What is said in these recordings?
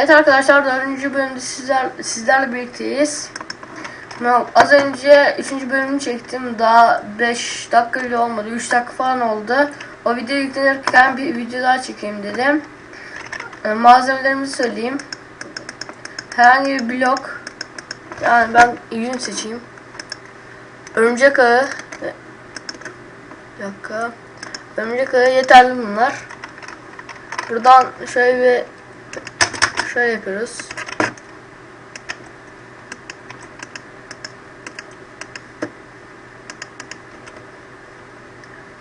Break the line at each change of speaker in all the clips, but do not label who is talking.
Evet arkadaşlar dördüncü bölümde sizler, sizlerle birlikteyiz. Az önce üçüncü bölümünü çektim. Daha 5 dakika bile olmadı. 3 dakika falan oldu. O video yüklenirken bir video daha çekeyim dedim. Ee, malzemelerimizi söyleyeyim. Herhangi bir blok. Yani ben yün seçeyim. Örümcek ağı. Bir dakika. Örümcek ağı yeterli bunlar. Buradan şöyle bir şöyle yapıyoruz.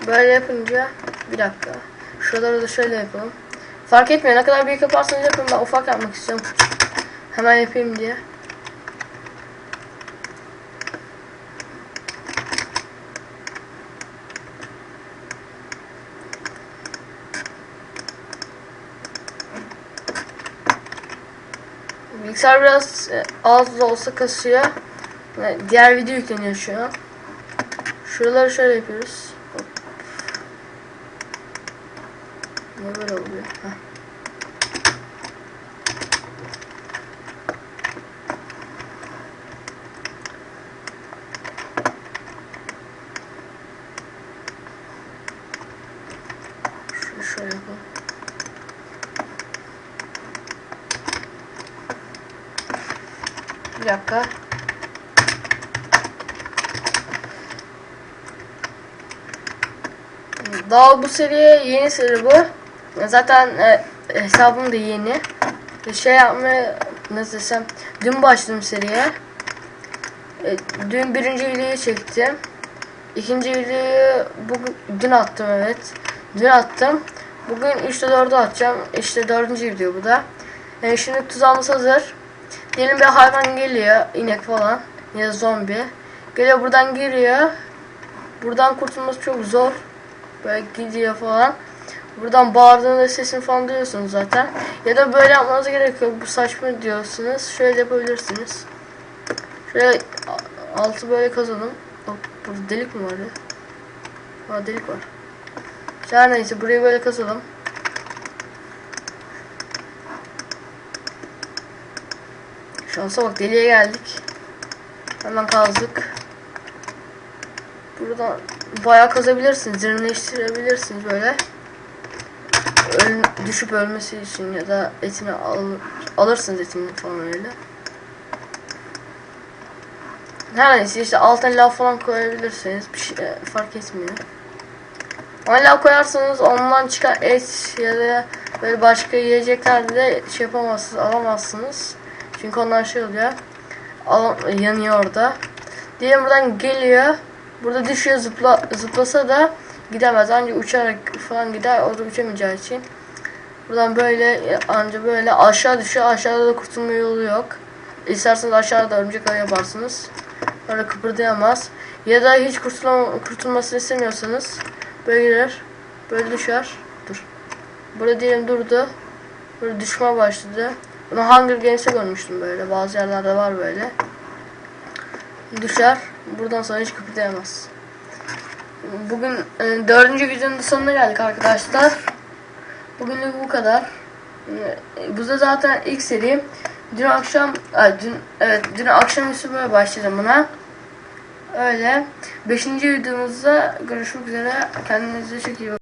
Böyle yapınca bir dakika. Şuraları da şöyle yapalım. Fark etmiyor ne kadar büyük yaparsanız yapın ben ufak yapmak istiyorum. Hemen yapayım diye. Bilgisayar biraz e, az da olsa kasıyor. Ve Diğer video yükleniyor şu an. Şuraları şöyle yapıyoruz. Hop. Ne böyle oluyor? Heh. Şunu şöyle yapalım. Bir dakika. Daha bu seriye yeni seri bu. Zaten e, hesabım da yeni. Şey yapmaya nasıl desem dün başladım seriye. E, dün birinci videoyu çektim. İkinci videoyu bugün dün attım evet. Dün attım. Bugün 3'te 4'ü atacağım. İşte dördüncü video bu da. E, şimdi tuzağımız hazır. Diyelim bir hayvan geliyor, inek falan ya da zombi. Geliyor buradan giriyor. Buradan kurtulması çok zor. Böyle gidiyor falan. Buradan bağırdığında sesini falan duyuyorsunuz zaten. Ya da böyle yapmanıza gerek yok. Bu saçma diyorsunuz. Şöyle yapabilirsiniz. Şöyle altı böyle kazalım. Hop, burada delik mi var ya? Ha delik var. Her neyse burayı böyle kazalım. Şansa bak deliğe geldik. Hemen kazdık. Buradan bayağı kazabilirsiniz. Derinleştirebilirsiniz böyle. Öl, düşüp ölmesi için ya da etini al, alırsınız etini falan öyle. Her neyse işte altına lav falan koyabilirsiniz. Bir şey e, fark etmiyor. Ama lav koyarsanız ondan çıkan et ya da böyle başka yiyecekler de şey yapamazsınız, alamazsınız. Çünkü onlar şey oluyor. Alam yanıyor orada. Diyelim buradan geliyor. Burada düşüyor zıpla, zıplasa da gidemez. Ancak uçarak falan gider. O da uçamayacağı için. Buradan böyle anca böyle aşağı düşüyor. Aşağıda da kurtulma yolu yok. İsterseniz aşağıda örümcek ağı yaparsınız. Öyle kıpırdayamaz. Ya da hiç kurtulma, kurtulmasını istemiyorsanız böyle girer. Böyle düşer. Dur. Burada diyelim durdu. Böyle düşme başladı. Bunu Hunger Games'e görmüştüm böyle. Bazı yerlerde var böyle. Düşer. Buradan sonra hiç kıpırdayamaz. Bugün e, dördüncü videonun sonuna geldik arkadaşlar. Bugünlük bu kadar. E, bu da zaten ilk seri. Dün akşam, ay, dün, evet dün akşamüstü böyle başladım buna. Öyle. Beşinci videomuzda görüşmek üzere. Kendinize çok iyi bakın.